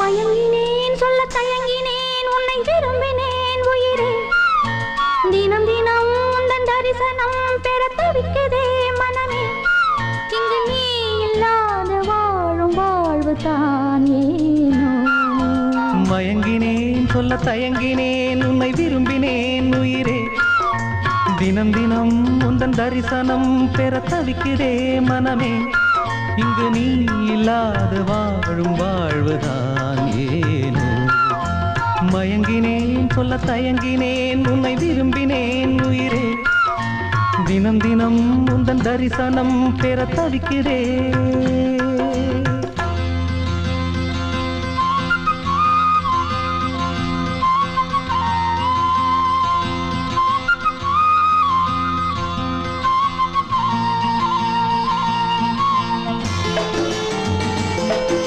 மயங்கினேன் சொல்ல தயங்கினேன் உன்னை விரும்பினேன் உயிரே. தினம் தினம் உந்தன் தரிசனம் பெற தவிக்குதே மனமே. இங்கு நீ இல்லாத வாழும் வாழ்வு தான் ஏனோ. மயங்கினேன் சொல்ல தயங்கினேன் உன்னை விரும்பினேன் உயிரே. தினம் தினம் உந்தன் தரிசனம் பெற தவிக்கிறே மனமே. இங்கு நீ இல்லாத வாழும் வாழ்வுதான் மயங்கினேன் சொல்ல தயங்கினேன் உன்னை விரும்பினேன் உயிரே. தினம் தினம் உந்தன் தரிசனம் பெற தவிக்கிறேன்.